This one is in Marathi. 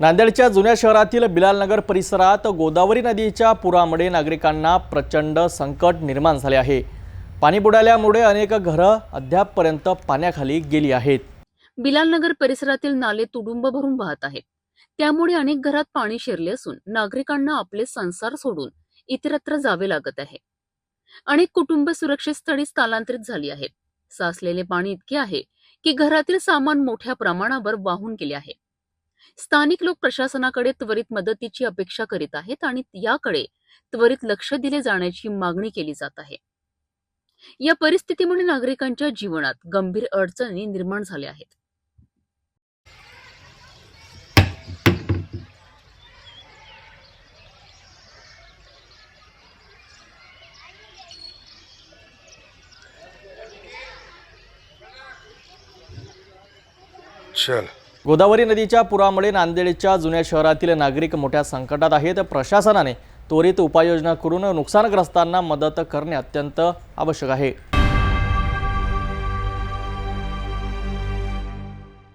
नांदेडच्या जुन्या शहरातील बिलालनगर परिसरात गोदावरी नदीच्या पुरामुळे नागरिकांना प्रचंड संकट निर्माण झाले आहे. पाणी बुडाल्यामुळे अनेक घरं अद्यापपर्यंत पाण्याखाली गेली आहेत. बिलालनगर परिसरातील नाले तुडुंब भरून वाहत आहेत. त्यामुळे अनेक घरात पाणी शिरले असून नागरिकांना आपले संसार सोडून इतरत्र जावे लागत आहे. अनेक कुटुंब सुरक्षित स्थळी स्थलांतरित झाली आहेत. साचलेले पाणी इतके आहे की घरातील सामान मोठ्या प्रमाणावर वाहून गेले आहे. स्थानिक लोक प्रशासनाकडे त्वरित मदतीची अपेक्षा करीत आहेत आणि याकडे त्वरित लक्ष दिले जाण्याची मागणी केली जात आहे. या परिस्थितीमुळे नागरिकांच्या जीवनात गंभीर अडचणी निर्माण झाल्या आहेत. चल. गोदावरी नदीच्या पुरामुळे नांदेडच्या जुन्या शहरातील नागरिक मोठ्या संकटात आहेत. प्रशासनाने त्वरित उपाययोजना करून नुकसानग्रस्तांना मदत करणे अत्यंत आवश्यक आहे.